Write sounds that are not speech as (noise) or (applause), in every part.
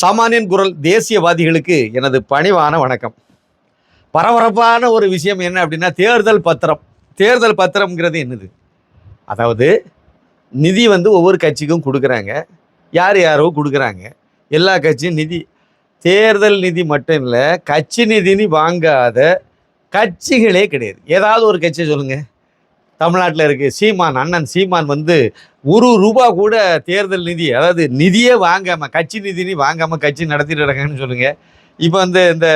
சாமானியன் குரல் தேசியவாதிகளுக்கு எனது பணிவான வணக்கம். பரபரப்பான ஒரு விஷயம் என்ன அப்படின்னா தேர்தல் பத்திரம். தேர்தல் பத்திரம்ங்கிறது என்னது? அதாவது நிதி வந்து ஒவ்வொரு கட்சிக்கும் கொடுக்குறாங்க. யார் யாரோ கொடுக்குறாங்க. எல்லா கட்சியும் நிதி தேர்தல் நிதி மட்டும் இல்லை கட்சி நிதினு வாங்காத கட்சிகளே கிடையாது. ஏதாவது ஒரு கட்சியை சொல்லுங்கள் தமிழ்நாட்டில் இருக்குது சீமான் அண்ணன் சீமான் வந்து ஒரு ரூபா கூட தேர்தல் நிதி அதாவது நிதியே வாங்காமல் கட்சி நிதினி வாங்காமல் கட்சி நடத்திட்டு இருக்காங்கன்னு சொல்லுங்கள் இப்போ வந்து இந்த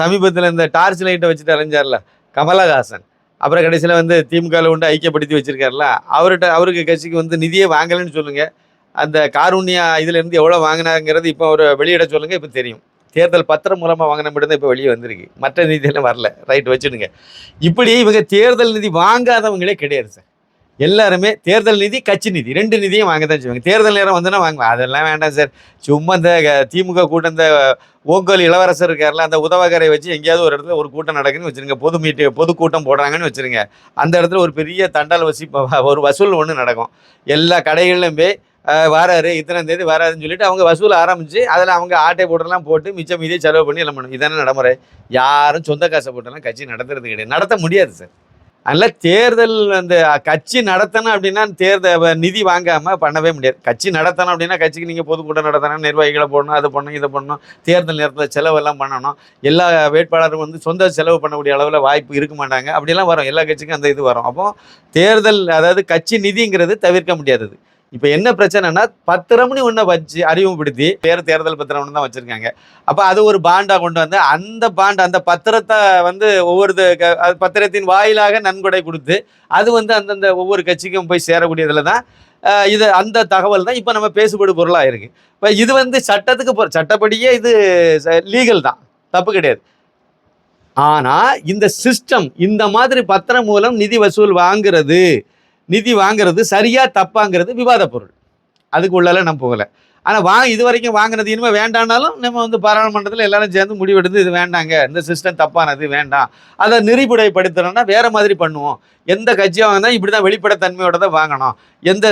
சமீபத்தில் இந்த டார்ச் லைட்டை வச்சுட்டு அலைஞ்சார்ல கமலஹாசன். அப்புறம் கடைசியில் வந்து திமுகவில் உண்டு ஐக்கியப்படுத்தி வச்சிருக்காருல அவர்கிட்ட அவருக்கு கட்சிக்கு வந்து நிதியே வாங்கலைன்னு சொல்லுங்கள் அந்த காரூண்யா இதுலேருந்து எவ்வளோ வாங்கினாங்கிறது இப்போ அவர் வெளியிட சொல்லுங்கள் இப்போ தெரியும். தேர்தல் பத்திரம் மூலமாக வாங்கின மட்டும் தான் இப்போ வெளியே வந்திருக்கு. மற்ற நிதியெல்லாம் வரல. ரைட் வச்சுடுங்க. இப்படி இவங்க தேர்தல் நிதி வாங்காதவங்களே கிடையாது சார் எல்லாருமே தேர்தல் நிதி கட்சி நிதி ரெண்டு நிதியும் வாங்க தான் செய்வாங்க. தேர்தல் நேரம் வந்துன்னா வாங்குவேன் அதெல்லாம் வேண்டாம் சார் சும்மா இந்த க- திமுக கூட்டம் இந்த ஓங்கோல் இளவரசர் இருக்கார்ல அந்த உதவகரை வச்சு எங்கேயாவது ஒரு இடத்துல ஒரு கூட்டம் நடக்குதுன்னு வச்சுருங்க. பொது மீட்டு பொதுக்கூட்டம் போடுறாங்கன்னு வச்சுருங்க. அந்த இடத்துல ஒரு பெரிய தண்டால் வசி ஒரு வசூல் ஒன்று நடக்கும். எல்லா கடைகளிலும் போய் வராரு இத்தனை தேதி வராருன்னு சொல்லிட்டு அவங்க வசூல் ஆரம்பிச்சு அதில் அவங்க ஆட்டை போட்டெல்லாம் போட்டு மிச்சம் மீதியை செலவு பண்ணி எல்லாம் பண்ணும் இதான நடைமுறை. யாரும் சொந்த காசை போட்டெல்லாம் கட்சி நடத்துறது கிடையாது. நடத்த முடியாது சார் அதனால் தேர்தல் அந்த கட்சி நடத்தணும் அப்படின்னா தேர்தல் நிதி வாங்காமல் பண்ணவே முடியாது. கட்சி நடத்தணும் அப்படின்னா கட்சிக்கு நீங்கள் பொதுக்கூட்டம் நடத்தணும் நிர்வாகிகளை போடணும் அதை பண்ணணும் இதை பண்ணணும் தேர்தல் நேரத்தில் செலவெல்லாம் பண்ணணும். எல்லா வேட்பாளரும் வந்து சொந்த செலவு பண்ணக்கூடிய அளவில் வாய்ப்பு இருக்க மாட்டாங்க. அப்படிலாம் வரும். எல்லா கட்சிக்கும் அந்த இது வரும். அப்போ தேர்தல் அதாவது கட்சி நிதிங்கிறது தவிர்க்க முடியாதது. இப்போ என்ன பிரச்சனைனா பத்திரம்னு ஒன்றை வச்சு அறிமுகப்படுத்தி பேர் தேர்தல் பத்திரம்னு தான் வச்சுருக்காங்க. அப்போ அது ஒரு பாண்டாக கொண்டு வந்து அந்த பாண்ட் அந்த பத்திரத்தை வந்து ஒவ்வொரு க- பத்திரத்தின் வாயிலாக நன்கொடை கொடுத்து அது வந்து அந்தந்த ஒவ்வொரு கட்சிக்கும் போய் சேரக்கூடியதில் தான் இது அந்த தகவல் தான் இப்போ நம்ம பேசுபடு பொருளாக இருக்குது இப்போ இது வந்து சட்டத்துக்கு போ சட்டப்படியே இது லீகல் தான். தப்பு கிடையாது. ஆனால் இந்த சிஸ்டம் இந்த மாதிரி பத்திரம் மூலம் நிதி வசூல் வாங்குறது நிதி வாங்குறது சரியா தப்பாங்கிறது விவாத பொருள். அதுக்கு உள்ளால நம்ம போகலை. ஆனால் வா இது வரைக்கும் வாங்கினது இனிமேல் வேண்டானாலும் நம்ம வந்து பாராளுமன்றத்தில் எல்லாரும் சேர்ந்து முடிவெடுத்து இது வேண்டாங்க. இந்த சிஸ்டம் தப்பானது வேண்டாம். அதை நெறிமுறைப்படுத்தணும்னா வேற மாதிரி பண்ணுவோம். எந்த கட்சியாக வாங்கினா இப்படி தான் வெளிப்படைத்தன்மையோட தான் வாங்கணும். எந்த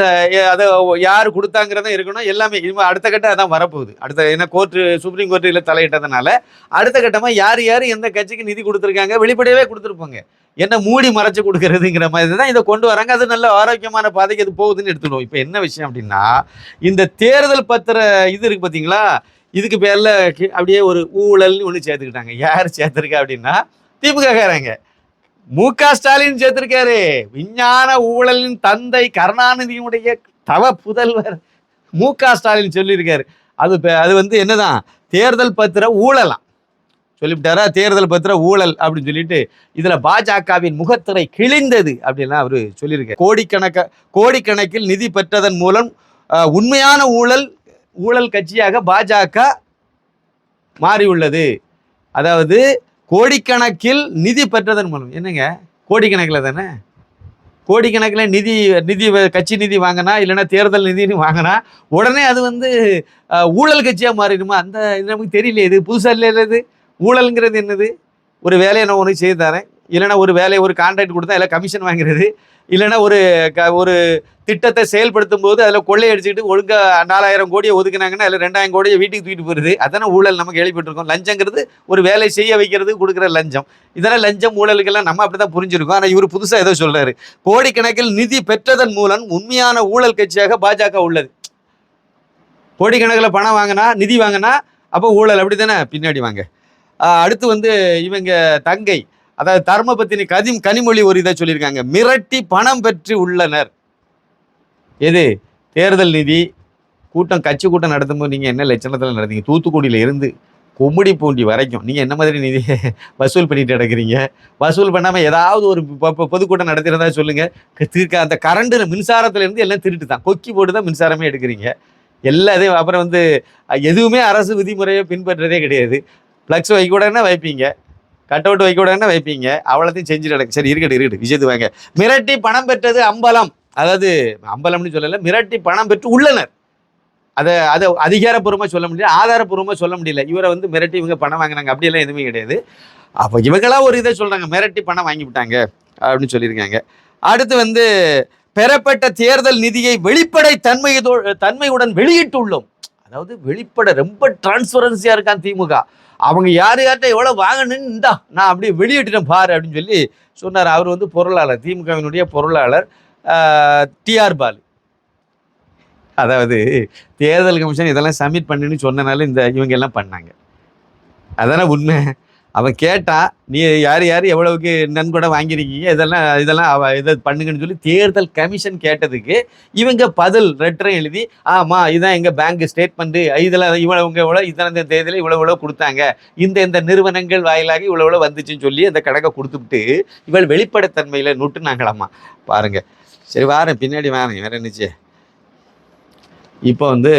அதை யார் கொடுத்தாங்கிறதும் இருக்கணும். எல்லாமே இனிமேல் அடுத்த கட்டம் அதான் வரப்போகுது. அடுத்த ஏன்னா கோர்ட்டு சுப்ரீம் கோர்ட்டில் தலையிட்டதுனால அடுத்த கட்டமாக யார் யார் எந்த கட்சிக்கு நிதி கொடுத்துருக்காங்க வெளிப்படையாவே கொடுத்துருப்பாங்க. என்ன மூடி மறைச்சு கொடுக்கறதுங்கிற மாதிரி தான் இதை கொண்டு வராங்க. அது நல்ல ஆரோக்கியமான பாதைக்கு அது போகுதுன்னு எடுத்துடுவோம் இப்போ என்ன விஷயம் அப்படின்னா இந்த தேர்தல் பத்திர இது இருக்கு பார்த்தீங்களா? இதுக்கு பேரில் அப்படியே ஒரு ஊழல்னு ஒன்று சேர்த்துக்கிட்டாங்க. யார் சேர்த்துருக்கா அப்படின்னா திமுககாரங்க. மு க ஸ்டாலின் சேர்த்திருக்காரு. விஞ்ஞான ஊழலின் தந்தை கருணாநிதியுடைய தவ புதல்வர் மு க ஸ்டாலின் சொல்லியிருக்காரு. அது பே- அது வந்து என்னதான்? தேர்தல் பத்திர ஊழலாம். சொல்லிவிட்டாரா? தேர்தல் பத்திர ஊழல் அப்படின்னு சொல்லிட்டு இதுல பாஜகவின் முகத்திரை கிழிந்தது அப்படின்லாம் அவர் சொல்லியிருக்காரு. கோடிக்கணக்க கோடிக்கணக்கில் நிதி பெற்றதன் மூலம் உண்மையான ஊழல் ஊழல் கட்சியாக பாஜக மாறியுள்ளது. அதாவது கோடிக்கணக்கில் நிதி பெற்றதன் மூலம் என்னங்க? கோடிக்கணக்கில் தானே? கோடிக்கணக்கில் நிதி நிதி வ- கட்சி நிதி வாங்கினா இல்லைன்னா தேர்தல் நிதின்னு வாங்கினா உடனே அது வந்து ஊழல் கட்சியாக மாறிடுமா? அந்த இது நமக்கு தெரியல இது புதுசாக இல்லை இது? ஊழல்ங்கிறது என்னது? ஒரு வேலையை நான் ஒன்று செய்து தரேன். இல்லைன்னா ஒரு வேலையை ஒரு கான்ட்ராக்ட் கொடுத்தா இல்லை கமிஷன் வாங்குறது. இல்லைன்னா ஒரு க ஒரு திட்டத்தை செயல்படுத்தும் போது அதில் கொள்ளையடிச்சுக்கிட்டு ஒழுங்காக நாலாயிரம் கோடியை ஒதுக்குனாங்கன்னா அதில் ரெண்டாயிரம் கோடியை வீட்டுக்கு தூக்கிட்டு போகிறது அதான ஊழல் நம்ம கேள்விப்பட்டிருக்கோம். லஞ்சங்கிறது ஒரு வேலை செய்ய வைக்கிறது கொடுக்குற லஞ்சம். இதெல்லாம் லஞ்சம் ஊழலுக்கெல்லாம் நம்ம அப்படி தான் புரிஞ்சிருக்கோம். ஆனால் இவர் புதுசாக ஏதோ சொல்கிறாரு கோடிக்கணக்கில் நிதி பெற்றதன் மூலம் உண்மையான ஊழல் கட்சியாக பாஜக உள்ளது. கோடிக்கணக்கில் பணம் வாங்கினா நிதி வாங்கினா அப்போ ஊழல் அப்படி தானே பின்னாடி வாங்க. அடுத்து வந்து இவங்க தங்கை. அதாவது தர்மபத்தினி கதிம் கனிமொழி ஒரு இதை சொல்லியிருக்காங்க. மிரட்டி பணம் பெற்று உள்ளனர். எது? தேர்தல் நிதி. கூட்டம் கட்சி கூட்டம் நடத்தும்போது நீங்கள் என்ன லட்சணத்தில் நடத்தீங்க தூத்துக்குடியில் இருந்து கும்மிடி பூண்டி வரைக்கும். நீங்கள் என்ன மாதிரி நிதி (laughs) வசூல் பண்ணிட்டு நடக்கிறீங்க? வசூல் பண்ணாமல் ஏதாவது ஒரு பொ- பொதுக்கூட்டம் நடத்துகிறதா சொல்லுங்கள் திருக்க அந்த கரண்டில் மின்சாரத்துலேருந்து எல்லாம் திருட்டு தான். கொக்கி போட்டு தான் மின்சாரமே எடுக்கிறீங்க. எல்லாத்தையும் அப்புறம் வந்து எதுவுமே அரசு விதிமுறையை பின்பற்றதே கிடையாது. ஃப்ளக்ஸ் வைக்க கூடனா வைப்பீங்க? கட் அவுட் வைக்க கூடனா வைப்பீங்க? அவ்வளோத்தையும் செஞ்சுட்டு நடக்கு. சரி இருக்கட்டும் இருக்கட்டும். விஜயத்து வாங்க மிரட்டி பணம் பெற்றது அம்பலம். அதாவது அம்பலம்னு சொல்லலை மிரட்டி பணம் பெற்று உள்ளனர். அதை அதை அதிகாரப்பூர்வமாக சொல்ல முடியல ஆதாரப்பூர்வமாக சொல்ல முடியல. இவரை வந்து மிரட்டி இவங்க பணம் வாங்கினாங்க. அப்படியெல்லாம் எதுவுமே கிடையாது. அப்போ இவங்களா ஒரு இதை சொல்கிறாங்க மிரட்டி பணம் வாங்கி விட்டாங்க அப்படின்னு சொல்லியிருக்காங்க. அடுத்து வந்து பெறப்பட்ட தேர்தல் நிதியை வெளிப்படை தன்மையதோ தன்மையுடன் வெளியிட்டுள்ளோம். அதாவது வெளிப்பட ரொம்ப டிரான்ஸ்பரன்சியாக இருக்கான் திமுக. அவங்க யார் யார்கிட்ட எவ்வளோ வாங்கணும்னு இந்தா நான் அப்படியே வெளியிட்டுட்டேன் பாரு அப்படின்னு சொல்லி சொன்னார். அவர் வந்து பொருளாளர் திமுகவினுடைய பொருளாளர் டிஆர் பாலு. அதாவது தேர்தல் கமிஷன் இதெல்லாம் சப்மிட் பண்ணுன்னு சொன்னனால இந்த இவங்க எல்லாம் பண்ணாங்க. அதானே உண்மை? அவள் கேட்டான் நீ யார் யார் எவ்வளவுக்கு நன்கொடை வாங்கியிருக்கீங்க? இதெல்லாம் இதெல்லாம் அவ இதை பண்ணுங்கன்னு சொல்லி தேர்தல் கமிஷன் கேட்டதுக்கு இவங்க பதில் லெட்டரும் எழுதி ஆமா இதான் எங்க பேங்க் ஸ்டேட்மெண்ட்டு இதில் இவ்வளவு இவ்வளோ இதெல்லாம் இந்த தேதியில் இவ்வளோ இவ்வளோ கொடுத்தாங்க. இந்த இந்த நிறுவனங்கள் வாயிலாக இவ்வளோ இவ்வளோ வந்துச்சுன்னு சொல்லி அந்த கணக்கை கொடுத்துட்டு இவள் வெளிப்படைத்தன்மையில் நுட்டுனாங்களாம்மா பாருங்க. சரி வாரேன். பின்னாடி வாரேன். வேற என்னச்சு? இப்போ வந்து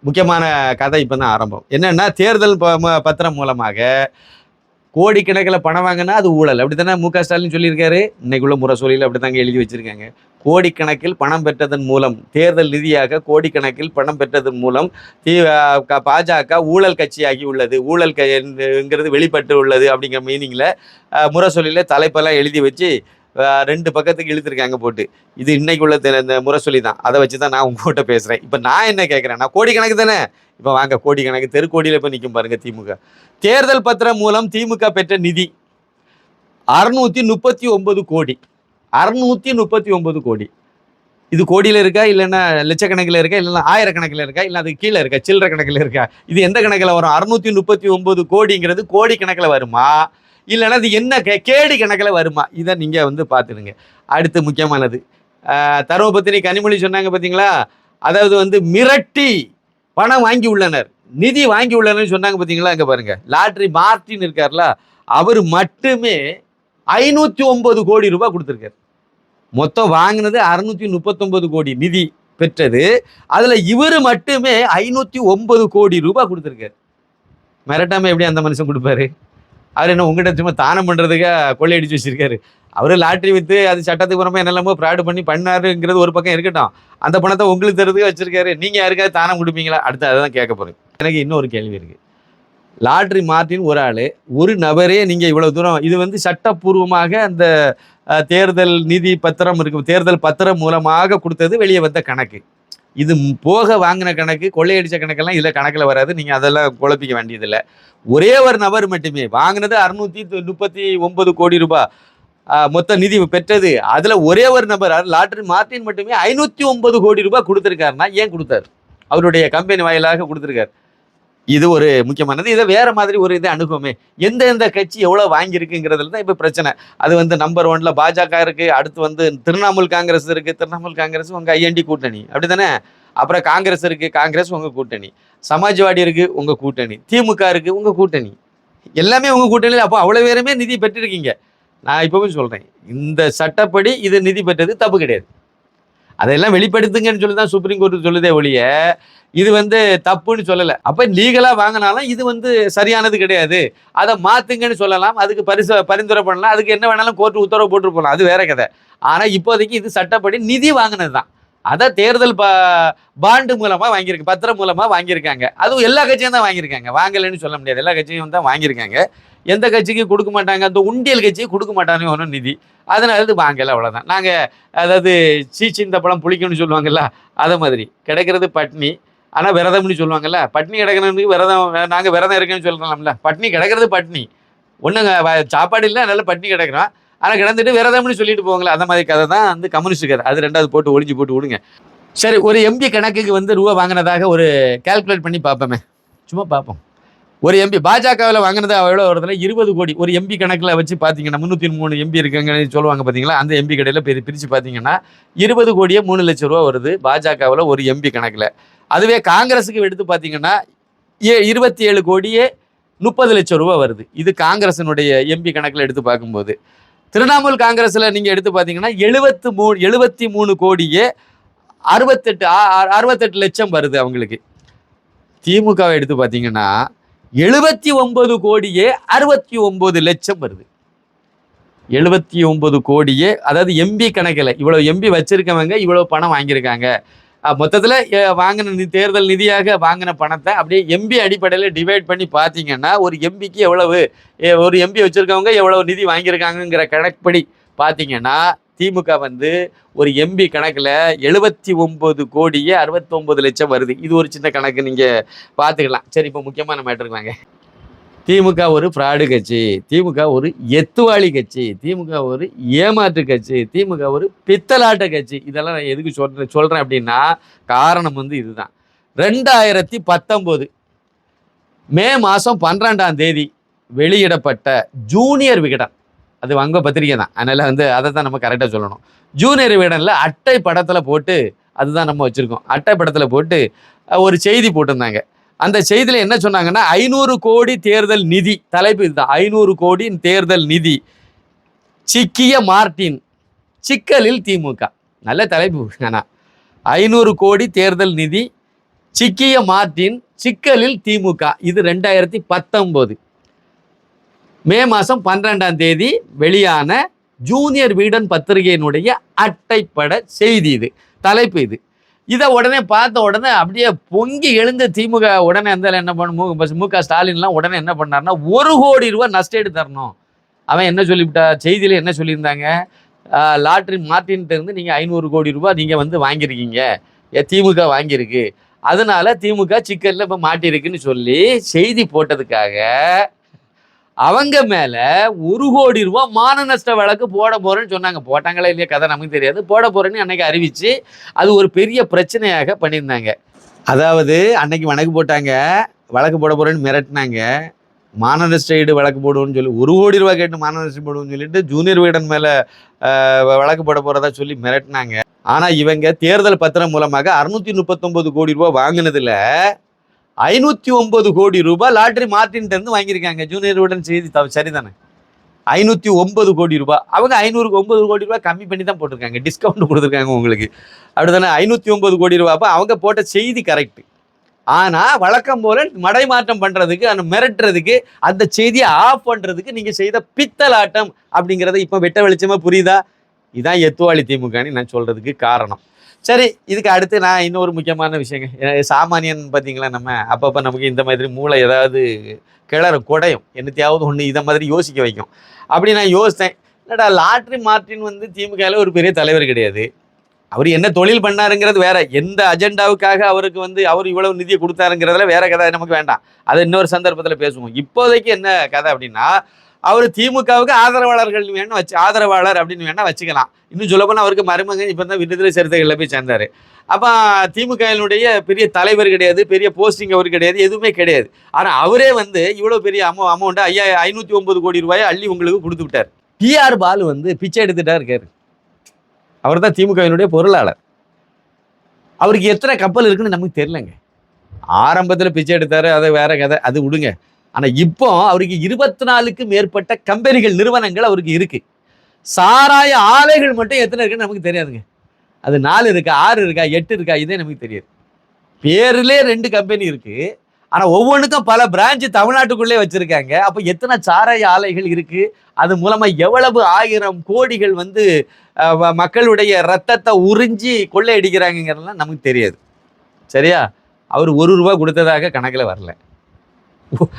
முக்கியமான கதை இப்போ தான் ஆரம்பம். என்னென்னா தேர்தல் ப- ம- பத்திரம் மூலமாக கோடிக்கணக்கில் பணம் வாங்கினா அது ஊழல். அப்படி தானே மு க ஸ்டாலின் சொல்லியிருக்காரு? இன்னைக்குள்ள முரசொலியில் அப்படி தாங்க எழுதி வச்சிருக்காங்க. கோடிக்கணக்கில் பணம் பெற்றதன் மூலம் தேர்தல் நிதியாக கோடிக்கணக்கில் பணம் பெற்றதன் மூலம் தீ பாஜக ஊழல் கட்சியாகி உள்ளது. ஊழல் க- வெளிப்பட்டு உள்ளது அப்படிங்கிற மீனிங்கில் முரசொலியில் தலைப்பெல்லாம் எழுதி வச்சு ரெண்டு பக்கத்துக்கு இழுத்துருக்காங்க போட்டு. இது இன்னைக்குள்ள தெ- இந்த முரசொலி தான் அதை வச்சு தான் நான் உங்ககிட்ட பேசுகிறேன் இப்போ நான் என்ன கேட்குறேன் நான் கோடிக்கணக்கு தானே? இப்போ வாங்க கோடிக்கணக்கு தெருக்கோடியில் இப்போ நிற்கும் பாருங்க திமுக. தேர்தல் பத்திரம் மூலம் திமுக பெற்ற நிதி அறுநூற்றி முப்பத்தி ஒன்பது கோடி. அறுநூற்றி முப்பத்தி ஒன்பது கோடி. இது கோடியில் இருக்கா இல்லைன்னா லட்சக்கணக்கில் இருக்கா இல்லைன்னா ஆயிரக்கணக்கில் இருக்கா இல்லை அது கீழே இருக்கா சில்லற கணக்கில் இருக்கா? இது எந்த கணக்கில் வரும்? அறுநூற்றி முப்பத்தி ஒம்பது கோடிங்கிறது கோடி கணக்கில் வருமா? இல்லைன்னா அது என்ன கே கேடு கணக்கில் வருமா? இதை நீங்கள் வந்து பார்த்துடுங்க அடுத்து முக்கியமானது. ஆஹ் கனிமொழி சொன்னாங்க பார்த்தீங்களா? அதாவது வந்து மிரட்டி பணம் வாங்கி உள்ளனர். நிதி வாங்கி உள்ளனர் சொன்னாங்க பார்த்தீங்களா? இங்கே பாருங்க. லாட்ரி மார்டின் இருக்கார்ல அவர் மட்டுமே ஐநூற்றி ஒம்பது கோடி ரூபாய் கொடுத்துருக்காரு. மொத்தம் வாங்கினது அறுநூற்றி முப்பத்தொம்பது கோடி நிதி பெற்றது. அதில் இவர் மட்டுமே ஐநூற்றி ஒம்பது கோடி ரூபாய் கொடுத்துருக்காரு. மிரட்டாமல் எப்படி அந்த மனுஷன் கொடுப்பாரு? அவர் என்ன உங்ககிட்ட சும்மா தானம் பண்ணுறதுக்காக கொள்ளையடிச்சு வச்சிருக்காரு. அவர் லாட்ரி விற்று அது சட்டத்துக்கு புறமா என்னெல்லாமோ ஃப்ராடு பண்ணி பண்ணாருங்கிறது ஒரு பக்கம் இருக்கட்டும். அந்த பணத்தை உங்களுக்கு தருதுக்கு வச்சிருக்காரு. நீங்கள் யாருக்காவது தானம் கொடுப்பீங்களா? அடுத்து அதை தான் கேட்க போகிறேன் எனக்கு இன்னொரு கேள்வி இருக்குது லாட்ரி மார்ட்டின் ஒரு ஆள் ஒரு நபரே நீங்கள் இவ்வளோ தூரம் இது வந்து சட்டப்பூர்வமாக அந்த தேர்தல் நிதி பத்திரம் இருக்கு தேர்தல் பத்திரம் மூலமாக கொடுத்தது வெளியே வந்த கணக்கு. இது போக வாங்கின கணக்கு கொள்ளையடித்த கணக்கெல்லாம் இதில் கணக்கில் வராது. நீங்கள் அதெல்லாம் குழப்பிக்க வேண்டியதில்லை. ஒரே ஒரு நபர் மட்டுமே வாங்கினது அறுநூற்றி முப்பத்தி ஒன்பது கோடி ரூபாய் மொத்த நிதி பெற்றது. அதில் ஒரே ஒரு நபர் லாட்ரி மார்டின் மட்டுமே ஐநூற்றி ஒன்பது கோடி ரூபாய் கொடுத்துருக்காருன்னா ஏன் கொடுத்தாரு? அவருடைய கம்பெனி வாயிலாக கொடுத்துருக்காரு. இது ஒரு முக்கியமானது. இதை வேற மாதிரி ஒரு இதை அணுகுமே. எந்த எந்த கட்சி எவ்வளவு வாங்கியிருக்குங்கிறதுல தான் இப்போ பிரச்சனை. அது வந்து நம்பர் ஒன்ல பாஜக இருக்கு அடுத்து வந்து திரிணாமுல் காங்கிரஸ் இருக்கு. திரிணாமுல் காங்கிரஸ் உங்க ஐஎன்டி கூட்டணி. அப்படிதானே அப்புறம் காங்கிரஸ் இருக்கு காங்கிரஸ் உங்க கூட்டணி. சமாஜ்வாடி இருக்கு உங்க கூட்டணி. திமுக இருக்கு உங்க கூட்டணி. எல்லாமே உங்க கூட்டணியில். அப்போ அவ்வளோ பேருமே நிதி பெற்றிருக்கீங்க. நான் இப்பவும் சொல்றேன். இந்த சட்டப்படி இது நிதி பெற்றது தப்பு கிடையாது. அதெல்லாம் வெளிப்படுத்துங்கன்னு சொல்லி தான் சுப்ரீம் கோர்ட் சொல்லுதே ஒழிய இது வந்து தப்புன்னு சொல்லலை. அப்போ லீகலாக வாங்கினாலும் இது வந்து சரியானது கிடையாது. அதை மாற்றுங்கன்னு சொல்லலாம் அதுக்கு பரிசு பரிந்துரை பண்ணலாம் அதுக்கு என்ன வேணாலும் கோர்ட்டு உத்தரவு போட்டு போகலாம். அது வேற கதை. ஆனால் இப்போதைக்கு இது சட்டப்படி நிதி வாங்கினது தான் அதை தேர்தல் பா பாண்டு மூலமாக வாங்கியிருக்கு பத்திரம் மூலமாக வாங்கியிருக்காங்க. அதுவும் எல்லா கட்சியும் தான் வாங்கியிருக்காங்க. வாங்கலைன்னு சொல்ல முடியாது. எல்லா கட்சியும் தான் வாங்கியிருக்காங்க. எந்த கட்சிக்கு கொடுக்க மாட்டாங்க அந்த உண்டியல் கட்சிக்கு கொடுக்க மாட்டாங்க ஒன்றும் நிதி. அதனால இது வாங்கலை அவ்வளோதான் நாங்கள் அதாவது சீச்சி இந்த பழம் புளிக்கணும்னு சொல்லுவாங்கல்ல அதை மாதிரி. கிடைக்கிறது பட்னி ஆனால் விரதம்னு சொல்லுவாங்கல்ல. பட்னி கிடக்கிறதுக்கு விரதம் நாங்கள் விரதம் இருக்குன்னு சொல்லலாம்ல பட்னி கிடக்கிறது பட்னி. ஒன்றுங்க சாப்பாடு இல்லை அதனால் பட்னி கிடக்கிறோம். ஆனால் கிடந்துட்டு விரதம்னு சொல்லிட்டு போவாங்களே அந்த மாதிரி கதை தான் வந்து கம்யூனிஸ்ட் கதை. அது ரெண்டாவது போட்டு ஒழிஞ்சு போட்டு விடுங்க. சரி ஒரு எம்பி கணக்குக்கு வந்து ரூபா வாங்கினதாக ஒரு கால்குலேட் பண்ணி பார்ப்போமே. சும்மா பார்ப்போம். ஒரு எம்பி பாஜகவில் வாங்கினது எவ்வளோ வருதுல இருபது கோடி. ஒரு எம்பி கணக்கில் வச்சு பார்த்தீங்கன்னா முந்நூற்றி மூணு எம்பி இருக்காங்கன்னு சொல்லுவாங்க பார்த்தீங்களா? அந்த எம்பி கடையில் பிரி பிரித்து பார்த்தீங்கன்னா இருபது கோடியே மூணு லட்சம் ரூபா வருது பாஜகவில் ஒரு எம்பி கணக்கில். அதுவே காங்கிரஸுக்கு எடுத்து பார்த்தீங்கன்னா ஏ இருபத்தி ஏழு கோடியே முப்பது லட்சம் ரூபா வருது. இது காங்கிரஸினுடைய எம்பி கணக்கில் எடுத்து பார்க்கும்போது. திரிணாமுல் காங்கிரஸில் நீங்கள் எடுத்து பார்த்தீங்கன்னா எழுபத்து மூணு எழுபத்தி மூணு கோடியே அறுபத்தெட்டு ஆ- அறுபத்தெட்டு லட்சம் வருது அவங்களுக்கு. திமுகவை எடுத்து பார்த்தீங்கன்னா எழுபத்தி ஒன்பது கோடியே அறுபத்தி ஒம்பது லட்சம் வருது. எழுபத்தி ஒன்பது கோடியே அதாவது எம்பி கணக்கில் இவ்வளோ எம்பி வச்சிருக்கவங்க இவ்வளோ பணம் வாங்கியிருக்காங்க. மொத்தத்தில் வாங்கின நி- தேர்தல் நிதியாக வாங்கின பணத்தை அப்படியே எம்பி அடிப்படையில் டிவைட் பண்ணி பார்த்தீங்கன்னா ஒரு எம்பிக்கு எவ்வளவு ஒரு எம்பி வச்சுருக்கவங்க எவ்வளவு நிதி வாங்கியிருக்காங்கங்கிற கணக்குப்படி பார்த்தீங்கன்னா திமுக வந்து ஒரு எம்பி கணக்கில் எழுபத்தி ஒம்பது கோடியே அறுபத்தொம்பது லட்சம் வருது. இது ஒரு சின்ன கணக்கு நீங்கள் பார்த்துக்கலாம் சரி இப்போ முக்கியமான மேட்டருக்கு வாங்க. திமுக ஒரு ஃப்ராடு கட்சி திமுக ஒரு எத்துவாளி கட்சி திமுக ஒரு ஏமாற்று கட்சி திமுக ஒரு பித்தலாட்ட கட்சி. இதெல்லாம் நான் எதுக்கு சொல்கிறேன் சொல்கிறேன் அப்படின்னா காரணம் வந்து இதுதான். ரெண்டாயிரத்தி பத்தொம்போது மே மாதம் பன்னிரெண்டாம் தேதி வெளியிடப்பட்ட ஜூனியர் விகடன். அது வங்க பத்திரிகை தான். அதனால் வந்து அதை தான் நம்ம கரெக்டாக சொல்லணும். ஜூனியர் விகடனில் அட்டை படத்தில் போட்டு அதுதான் நம்ம வச்சுருக்கோம். அட்டை படத்தில் போட்டு ஒரு செய்தி போட்டிருந்தாங்க. அந்த செய்தியில் என்ன சொன்னாங்கன்னா ஐநூறு கோடி தேர்தல் நிதி தலைப்பு இதுதான். ஐநூறு கோடி தேர்தல் நிதி. சிக்கிய மார்டின் சிக்கலில் திமுக. நல்ல தலைப்பு ஆனால் ஐநூறு கோடி தேர்தல் நிதி சிக்கிய மார்டின் சிக்கலில் திமுக. இது ரெண்டாயிரத்தி பத்தொம்போது. மே மாதம் பன்னிரெண்டாம் தேதி வெளியான ஜூனியர் வீடன் பத்திரிகையினுடைய அட்டைப்பட செய்தி இது. தலைப்பு இது. இதை உடனே பார்த்த உடனே அப்படியே பொங்கி எழுந்த திமுக உடனே இருந்தாலும் என்ன பண்ண மு க ஸ்டாலின்லாம் உடனே என்ன பண்ணாருன்னா ஒரு கோடி ரூபா நஷ்டேடு தரணும். அவன் என்ன சொல்லிவிட்டா செய்தியில் என்ன சொல்லியிருந்தாங்க? லாட்ரி மார்ட்டின்ட்டு இருந்து நீங்கள் ஐநூறு கோடி ரூபாய் நீங்கள் வந்து வாங்கியிருக்கீங்க. ஏ, திமுக வாங்கியிருக்கு. அதனால திமுக சிக்கலில் இப்போ மாட்டியிருக்குன்னு சொல்லி செய்தி போட்டதுக்காக அவங்க மேல ஒரு கோடி ரூபாய் மான நஷ்ட வழக்கு போட போறேன்னு சொன்னாங்க. போட்டாங்களா இல்லையா கதை நமக்கு தெரியாது. போட போறேன்னு அன்னைக்கு அறிவிச்சு அது ஒரு பெரிய பிரச்சனையாக பண்ணியிருந்தாங்க. அதாவது அன்னைக்கு வழக்கு போட்டாங்க. வழக்கு போட போறேன்னு மிரட்டினாங்க. மான நஷ்ட ஈடு வழக்கு போடுவோம்னு சொல்லி ஒரு கோடி ரூபாய் கேட்டு மான நஷ்டம் போடுவோம்னு சொல்லிட்டு ஜூனியர் வீடன் மேல வழக்கு போட போறதா சொல்லி மிரட்டினாங்க. ஆனா இவங்க தேர்தல் பத்திரம் மூலமாக அறுநூத்தி முப்பத்தொன்பது கோடி ரூபாய் வாங்கினதுல ஐநூற்றி ஒன்பது கோடி ரூபாய் லாட்ரி மார்ட்டின்ட்டு வாங்கியிருக்காங்க. ஜூனியர் உடன் செய்தி தவ- சரிதானே? ஐநூற்றி ஒன்பது கோடி ரூபாய். அவங்க ஐநூறுக்கு ஒம்பது கோடி ரூபாய் கம்மி பண்ணி தான் போட்டிருக்காங்க. டிஸ்கவுண்ட் கொடுத்துருக்காங்க உங்களுக்கு. அப்படிதானே? ஐநூற்றி ஒம்பது கோடி ரூபாய். அப்போ அவங்க போட்ட செய்தி கரெக்ட் ஆனால் வழக்கம் போல மடைமாற்றம் பண்ணுறதுக்கு அந்த மிரட்டுறதுக்கு அந்த செய்தியை ஆஃப் பண்ணுறதுக்கு நீங்கள் செய்த பித்தலாட்டம் அப்படிங்கிறத இப்போ வெட்ட வெளிச்சமாக புரியுதா? இதான் எத்துவாளி திமுகன்னு நான் சொல்கிறதுக்கு காரணம். சரி இதுக்கு அடுத்து நான் இன்னொரு முக்கியமான விஷயங்க. சாமானியன் பார்த்தீங்களா நம்ம? அப்பப்போ நமக்கு இந்த மாதிரி மூளை ஏதாவது கிளற குடையும். என்னத்தையாவது ஒன்று இதை மாதிரி யோசிக்க வைக்கும். அப்படி நான் யோசித்தேன். என்னடா லாட்ரி மார்ட்டின் வந்து திமுகவில் ஒரு பெரிய தலைவர் கிடையாது. அவர் என்ன தொழில் பண்ணாருங்கிறது வேற. எந்த அஜெண்டாவுக்காக அவருக்கு வந்து அவர் இவ்வளவு நிதியை கொடுத்தாருங்கிறதுல வேற கதை நமக்கு வேண்டாம். அதை இன்னொரு சந்தர்ப்பத்தில் பேசுவோம். இப்போதைக்கு என்ன கதை அப்படின்னா அவர் திமுகவுக்கு ஆதரவாளர்கள் வேணும் வச்சு ஆதரவாளர் அப்படின்னு வேணால் வச்சுக்கலாம். இன்னும் சொல்லப்போனால் அவருக்கு மருமகன் இப்போ தான் விடுதலை சிறுத்தைகளில் போய் சேர்ந்தார். அப்போ திமுகவினுடைய பெரிய தலைவர் கிடையாது பெரிய போஸ்டிங் அவர் கிடையாது எதுவுமே கிடையாது. ஆனால் அவரே வந்து இவ்வளோ பெரிய அமௌ அமௌண்ட்டை ஐயா ஐநூற்றி ஒன்பது கோடி ரூபாயை அள்ளி உங்களுக்கு கொடுத்து விட்டார். டிஆர் பாலு வந்து பிச்சை எடுத்துட்டா இருக்கார் அவர் தான் திமுகவினுடைய பொருளாளர். அவருக்கு எத்தனை கப்பல் இருக்குன்னு நமக்கு தெரியலங்க. ஆரம்பத்தில் பிச்சை எடுத்தார் அதை வேற கதை அது விடுங்க. ஆனால் இப்போ அவருக்கு இருபத்தி நாலுக்கு மேற்பட்ட கம்பெனிகள் நிறுவனங்கள் அவருக்கு இருக்கு. சாராய ஆலைகள் மட்டும் எத்தனை இருக்குன்னு நமக்கு தெரியாதுங்க. அது நாலு இருக்கா ஆறு இருக்கா எட்டு இருக்கா இதே நமக்கு தெரியாது. பேர்லே ரெண்டு கம்பெனி இருக்கு. ஆனா ஒவ்வொன்றுக்கும் பல பிரான்ச்சு தமிழ்நாட்டுக்குள்ளே வச்சிருக்காங்க. அப்போ எத்தனை சாராய ஆலைகள் இருக்கு? அது மூலமா எவ்வளவு ஆயிரம் கோடிகள் வந்து மக்களுடைய ரத்தத்தை உறிஞ்சி கொள்ளையடிக்கிறாங்கிறதுலாம் நமக்கு தெரியாது. சரியா? அவர் ஒரு ரூபா கொடுத்ததாக கணக்கில் வரல.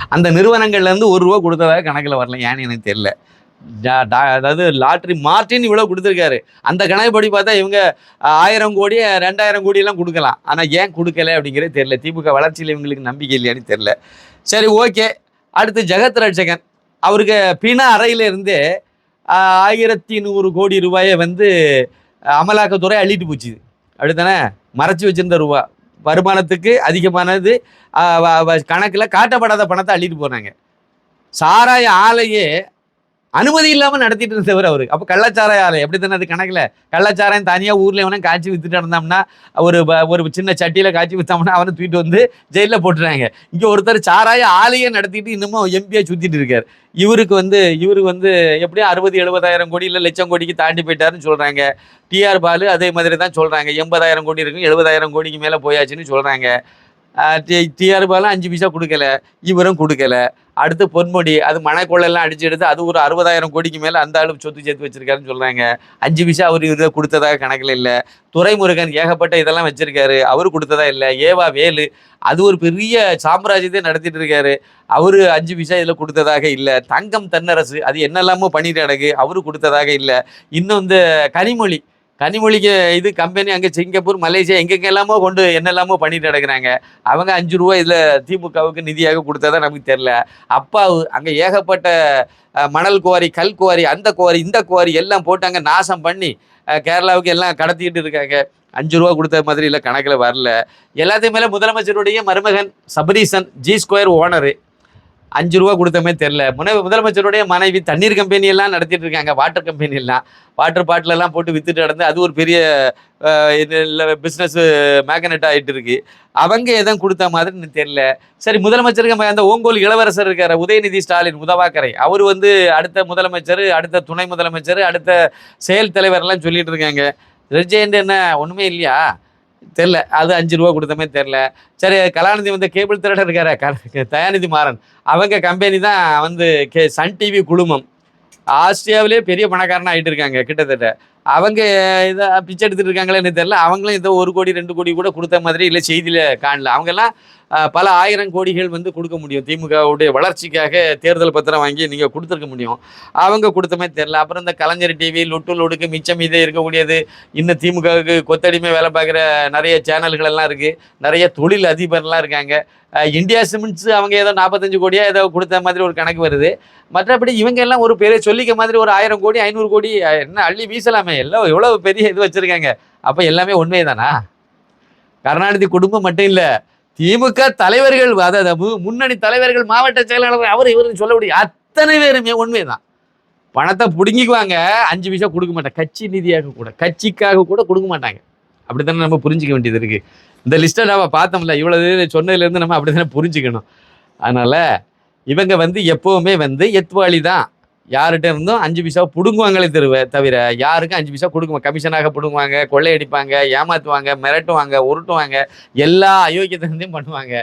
அந்த நிறுவனங்கள்லேருந்து ஒரு ரூபா கொடுத்ததாக கணக்கில் வரல ஏன்னு எனக்கு தெரியல. டா- அதாவது லாட்ரி மார்ட்டின் இவ்வளோ கொடுத்துருக்காரு. அந்த கணக்குப்படி பார்த்தா இவங்க ஆயிரம் கோடி ரெண்டாயிரம் கோடியெல்லாம் கொடுக்கலாம். ஆனால் ஏன் கொடுக்கல அப்படிங்கிறது தெரியல. திமுக வளர்ச்சியில் இவங்களுக்கு நம்பிக்கை இல்லையான்னு தெரியல. சரி ஓகே. அடுத்து ஜெகத் ரட்சகன். அவருக்கு பிண அறையிலிருந்தே ஆயிரத்தி நூறு கோடி ரூபாயை வந்து அமலாக்கத்துறை அள்ளிட்டு போச்சு. அப்படித்தானே? மறைச்சி வச்சிருந்த ரூபா. வருமானத்துக்கு அதிகமானது கணக்கில் காட்டப்படாத பணத்தை அள்ளிட்டு போனாங்க சாராய ஆலையே அனுமதி இல்லாமல் நடத்திட்டு இருந்தவர் அவர். அப்போ கள்ளச்சாராய ஆலை எப்படி தானே அது கணக்கில்? கள்ளச்சாராயம் தனியாக ஊரில் எவனா காய்ச்சி வித்துட்டு நடந்தோம்னா ஒரு ப- ஒரு சின்ன சட்டியில் காய்ச்சி விற்றோம்னா அவனை தூக்கிட்டு வந்து ஜெயிலில் போட்டுறாங்க. இங்கே ஒருத்தர் சாராய ஆலையை நடத்திட்டு இன்னமும் எம்பியாக சுற்றிட்டு இருக்கார். இவருக்கு வந்து இவரு வந்து எப்படியும் அறுபது எழுபதாயிரம் கோடி இல்லை லட்சம் கோடிக்கு தாண்டி போயிட்டாருன்னு சொல்கிறாங்க டிஆர் பாலு அதே மாதிரி தான் சொல்கிறாங்க எண்பதாயிரம் கோடி இருக்கும் எழுபதாயிரம் கோடிக்கு மேலே போயாச்சுன்னு சொல்கிறாங்க டிஆர்பாலாம் அஞ்சு பைசா கொடுக்கல. இவரும் கொடுக்கல. அடுத்து பொன்முடி அது மணக்கொள்ளெல்லாம் அடிச்சு எடுத்து அது ஒரு அறுபதாயிரம் கோடிக்கு மேலே அந்த அளவு சொத்து சேர்த்து வச்சிருக்காருன்னு சொல்கிறாங்க அஞ்சு பைசா அவர் இதை கொடுத்ததாக கணக்கில் இல்லை. துரைமுருகன் ஏகப்பட்ட இதெல்லாம் வச்சிருக்காரு. அவர் கொடுத்ததா இல்லை. ஏவா வேலு அது ஒரு பெரிய சாம்ராஜ்யத்தை நடத்திட்டு இருக்காரு. அவர் அஞ்சு பைசா இதில் கொடுத்ததாக இல்லை. தங்கம் தென்னரசு அது என்னெல்லாமோ பண்ணிட்டு கிடக்கு அவரு கொடுத்ததாக இல்லை. இன்னும் இந்த கனிமொழி கனிமொழிக்கு இது கம்பெனி அங்கே சிங்கப்பூர் மலேசியா எங்கெங்கெல்லாமோ கொண்டு என்னெல்லாமோ பண்ணிட்டு நடக்கிறாங்க. அவங்க அஞ்சு ரூபா இதில் திமுகவுக்கு நிதியாக கொடுத்ததா நமக்கு தெரில அப்பாவு அங்கே ஏகப்பட்ட மணல் குவாரி கல் குவாரி அந்த குவாரி இந்த குவாரி எல்லாம் போட்டு அங்கே நாசம் பண்ணி கேரளாவுக்கு எல்லாம் கடத்திக்கிட்டு இருக்காங்க. அஞ்சு ரூபா கொடுத்த மாதிரி இல்லை கணக்கில் வரல. எல்லாத்தையும் மேலே முதலமைச்சருடைய மருமகன் சபரீசன் ஜி ஸ்கொயர் ஓனரு அஞ்சு ரூபா கொடுத்தமே தெரில முனை முதலமைச்சருடைய மனைவி தண்ணீர் கம்பெனி எல்லாம் நடத்திட்டு இருக்காங்க. வாட்டர் கம்பெனி எல்லாம். வாட்டர் பாட்டில் எல்லாம் போட்டு வித்துட்டு நடந்து அது ஒரு பெரிய பிஸ்னஸ் மேக்னெட் ஆகிட்டு இருக்கு. அவங்க எதுவும் கொடுத்த மாதிரி தெரியல. சரி முதலமைச்சருக்கு அந்த ஓங்கோல் இளவரசர் இருக்கார் உதயநிதி ஸ்டாலின் உதவாக்கரை. அவர் வந்து அடுத்த முதலமைச்சர் அடுத்த துணை முதலமைச்சர் அடுத்த செயல் தலைவர் எல்லாம் சொல்லிட்டு இருக்காங்க. ரெஜெண்ட் என்ன? ஒண்ணுமே இல்லையா? தெரில அது அஞ்சு ரூபா கொடுத்த மாதிரி தெரில சரி கலாநிதி வந்து கேபிள் திருடர் இருக்காரு க- தயாநிதி மாறன். அவங்க கம்பெனி தான் வந்து கே சன் டிவி குழுமம். ஆஸ்திரேலியாவிலே பெரிய பணக்காரனாக ஆகிட்டு இருக்காங்க கிட்டத்தட்ட. அவங்க இதை பிச்சை எடுத்துட்டு இருக்காங்களேன்னு தெரில அவங்களும் இதை ஒரு கோடி ரெண்டு கோடி கூட கொடுத்த மாதிரி இல்லை செய்தியில் காணல. அவங்கெல்லாம் பல ஆயிரம் கோடிகள் வந்து கொடுக்க முடியும். திமுகவுடைய வளர்ச்சிக்காக தேர்தல் பத்திரம் வாங்கி நீங்கள் கொடுத்துருக்க முடியும். அவங்க கொடுத்தமே தெரில அப்புறம் இந்த கலைஞர் டிவி லொட்டு லொடுக்கு மிச்சம் இதே இருக்கக்கூடியது. இன்னும் திமுகவுக்கு கொத்தடிமை வேலை பார்க்குற நிறைய சேனல்கள் எல்லாம் இருக்குது நிறைய தொழில் அதிபர்லாம் இருக்காங்க. இந்தியா சிமெண்ட்ஸ் அவங்க ஏதோ நாற்பத்தஞ்சு கோடியா ஏதோ கொடுத்த மாதிரி ஒரு கணக்கு வருது. மற்றபடி இவங்க எல்லாம் ஒரு பெரிய சொல்லிக்க மாதிரி ஒரு ஆயிரம் கோடி ஐநூறு கோடி என்ன அள்ளி வீசலாமே? எல்லாம் எவ்வளோ பெரிய இது வச்சுருக்காங்க. அப்போ எல்லாமே உண்மை தானா கருணாநிதி குடும்பம் மட்டும் இல்லை. திமுக தலைவர்கள் அதாவது முன்னணி தலைவர்கள் மாவட்ட செயலாளர் அவர் இவருன்னு சொல்ல முடியும். அத்தனை பேருமே உண்மைதான். பணத்தை பிடுங்கிக்குவாங்க அஞ்சு பைசா கொடுக்க மாட்டாங்க. கட்சி நிதியாக கூட கட்சிக்காக கூட கொடுக்க மாட்டாங்க. அப்படித்தானே நம்ம புரிஞ்சிக்க வேண்டியது இருக்கு. இந்த லிஸ்ட்டை நம்ம பார்த்தோம்ல இவ்வளவு சொன்னதுலேருந்து நம்ம அப்படித்தானே புரிஞ்சுக்கணும். அதனால இவங்க வந்து எப்பவுமே வந்து எத்வாளி தான் யார்கிட்ட இருந்தும் அஞ்சு பைசா பிடுங்குவாங்களே தருவ தவிர யாருக்கும் அஞ்சு பைசா கொடுக்குமா கமிஷனாக பிடுங்குவாங்க கொள்ளையடிப்பாங்க ஏமாற்றுவாங்க மிரட்டுவாங்க உருட்டுவாங்க எல்லா அயோக்கியத்திலிருந்தையும் பண்ணுவாங்க.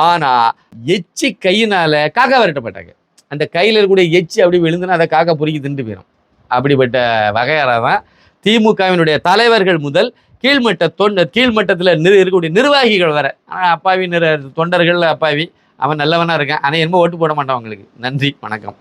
ஆனால் எச்சி கையினால் காக்கா விரட்டப்பட்டாங்க. அந்த கையில் இருக்கக்கூடிய எச்சி அப்படி விழுந்துன்னா அதை காக்கா பொறுக்கி திண்டு போயிடும் அப்படிப்பட்ட வகையாராக தான் திமுகவினுடைய தலைவர்கள் முதல் கீழ்மட்ட தொண்டர் கீழ்மட்டத்தில் நிறு இருக்கக்கூடிய நிர்வாகிகள் வர. ஆனால் அப்பாவி நிற தொண்டர்கள் அப்பாவி. அவன் நல்லவனாக இருக்கான். ஆனால் என்னமோ ஓட்டு போட மாட்டான் அவங்களுக்கு. நன்றி வணக்கம்.